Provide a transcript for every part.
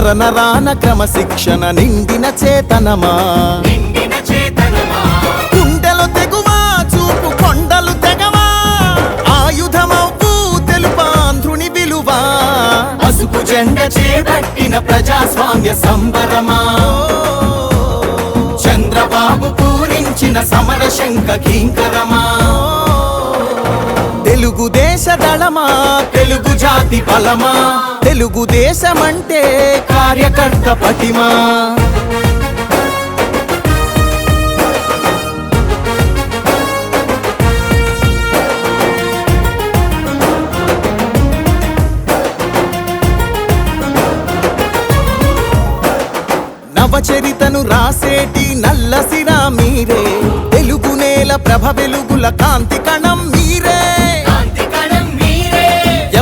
నినాద గళమా రణనినాద గళమా నర నరాన క్రమశిక్షణ నిండిన చేతనమా? గుండెలు తెగువా చూపు కొండలు తెగవా? ఆయుధమవు తెలుపాంధ్రుని విలువా? పసుపు జెండ చేపట్టిన ప్రజాస్వామ్య సంబరమా? చంద్రబాబు పూరించిన సమర శంఖ కింకరమా? తెలుగుదేశ దళమా తెలుగు జాతి బలమా? తెలుగుదేశమంటే కార్యకర్త పటిమా? నవచరితను రాసేటి నల్లసిరా మీరే. తెలుగు నేల ప్రభ వెలుగుల కాంతి కణం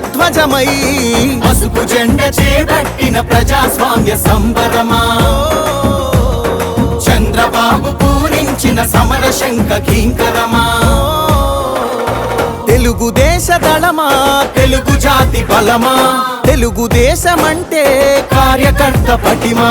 ధ్వజమై పసుపు జెండ చేపట్టిన ప్రజాస్వామ్య సంబరమా చంద్రబాబు పూరించిన సమర శంఖ కింకరమా తెలుగుదేశ దళమా? తెలుగు జాతి బలమా? తెలుగుదేశమంటే కార్యకర్త పటిమా?